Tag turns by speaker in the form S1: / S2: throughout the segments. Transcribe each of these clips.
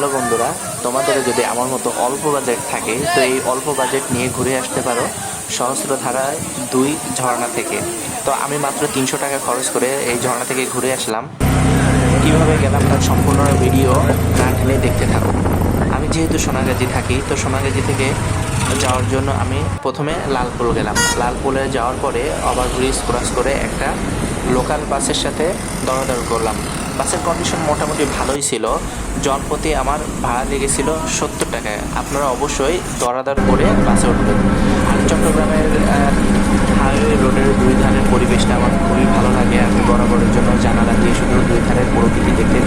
S1: Hello বন্ধুরা, তোমাদের যদি আমার মতো অল্প বাজেট থাকে, তো এই অল্প বাজেট নিয়ে ঘুরে আসতে পারো সহস্রধারায় দুই ঝর্ণা থেকে। তো আমি মাত্র তিনশো টাকা খরচ করে এই ঝর্ণা থেকে ঘুরে আসলাম। কীভাবে গেলাম তার সম্পূর্ণ ভিডিও না টেনে দেখতে থাকো। আমি যেহেতু সোনাগাজী থাকি, তো সোনাগাজী থেকে যাওয়ার জন্য আমি প্রথমে লালপুল গেলাম। লালপুলে যাওয়ার পরে ওভারব্রিজ ক্রস করে একটা লোকাল বাসের সাথে দরাদর করলাম। বাসের কন্ডিশন মোটামুটি ভালোই ছিল। জল প্রতি আমার ভাড়া লেগেছিল সত্তর টাকায়। আপনারা অবশ্যই দরাদর করে বাসে উঠবেন। আর চট্টগ্রামের হাইওয়ে রোডের দুই ধারের পরিবেশটা আমার খুবই ভালো লাগে। আমি বরাবরের জন্য জানালা দিয়ে শুধু দুই ধারের প্রকৃতি দেখতে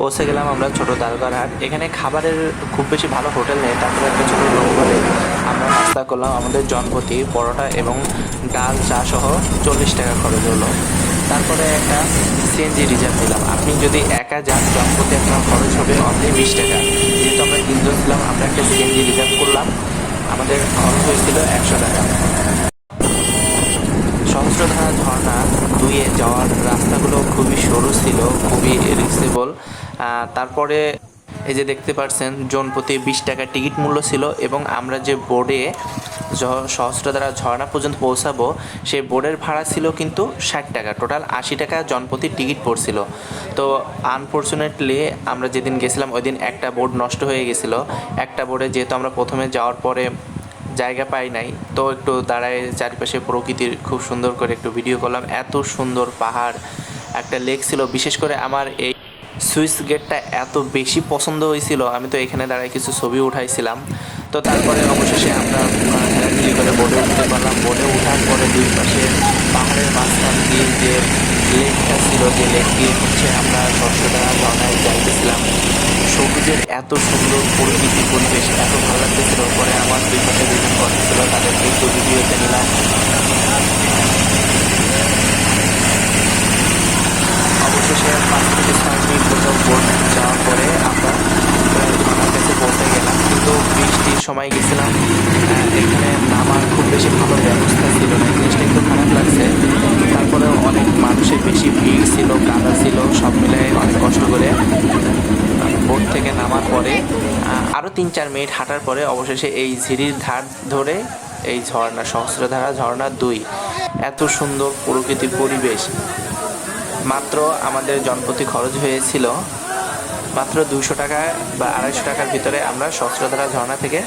S1: পৌঁছে গেলাম আমরা ছোটো দালগড়হাট এখানে খাবারের খুব বেশি ভালো হোটেল নেই, তারপরে একটা ছোটো রুম করে আমরা নাস্তা করলাম। আমাদের জনপ্রতি পরোটা এবং ডাল চা সহ চল্লিশ টাকা খরচ হলো। তারপরে একটা সিএনজি রিজার্ভ নিলাম। আপনি যদি একা যান জনপ্রতি আপনার খরচ হবে অনলি বিশ টাকা। যেহেতু আমরা তিনজন ছিলাম, আমরা একটা সিএনজি রিজার্ভ করলাম। আমাদের খরচ হয়েছিল একশো টাকা। সহস্রধারা ঝর্ণা দুইয়ে যাওয়ার রাস্তাগুলো খুবই সরু ছিল, খুবই রিক্সেবল তারপরে এই যে দেখতে পাচ্ছেন জন প্রতি বিশ টাকা টিকিট মূল্য ছিল এবং আমরা যে বোর্ডে সহস্র দ্বারা ঝর্ণা পর্যন্ত পৌঁছাবো, সেই বোর্ডের ভাড়া ছিল কিন্তু ষাট টাকা। টোটাল আশি টাকা জনপ্রতি টিকিট পড়ছিল। তো আনফর্চুনেটলি আমরা যেদিন গেছিলাম ওই দিন একটা বোর্ড নষ্ট হয়ে গেছিল। একটা বোর্ডে যেহেতু আমরা প্রথমে যাওয়ার পরে জায়গা পাই নাই, তো একটু দাঁড়ায় চারিপাশে প্রকৃতির খুব সুন্দর করে একটু ভিডিও করলাম। এত সুন্দর পাহাড়, একটা লেক ছিল। বিশেষ করে আমার এই সুইচ গেটটা এত বেশি পছন্দ হয়েছিল, আমি তো এখানে দাঁড়ায় কিছু ছবি উঠাইছিলাম। তো তারপরে অবশেষে আমরা করে বোর্ডে উঠতে পারলাম। বোর্ডে ওঠার পরে দুই পাশে পাহাড়ের মাঝখান দিয়ে যে লেকটা ছিল, যে লেক দিয়ে হচ্ছে আমরা সরষেদারা ঝর্ণায় যাইতেছিলাম। সবুজের এত সুন্দর পরিস্থিতি পরিবেশ, এত ভালো লাগতেছিল। পরে আমার দুই পাশে দুজন করতেছিল তাদেরকে একটু ভিডিওতে নিলাম অবশেষে পাঁচ থেকে ছয় মিনিট মতো বোট যাওয়ার পরে আমরা প্রায় ঝর্ণার কাছে পৌঁছে গেলাম কিন্তু বৃষ্টির সময় গেছিলাম। এখানে নামার খুব বেশি ভালো ব্যবস্থা ছিল না, জিনিসটা একটু খারাপ লাগছে। তারপরে অনেক মানুষের বেশি ভিড় ছিল কাদা ছিল, সব মিলে অনেক কষ্ট করে বোট থেকে নামার পরে আরও তিন চার মিনিট হাঁটার পরে অবশেষে এই ঝিরির ধার ধরে এই ঝর্ণা, সহস্রধারা ঝর্ণা দুই। এত সুন্দর প্রকৃতির পরিবেশ। মাত্র আমাদের জনপ্রতি খরচ হয়েছিল মাত্র দুশো টাকা বা আড়াইশো টাকার ভিতরে আমরা সহস্রধারা ঝর্ণা থেকে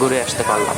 S1: ঘুরে আসতে পারলাম।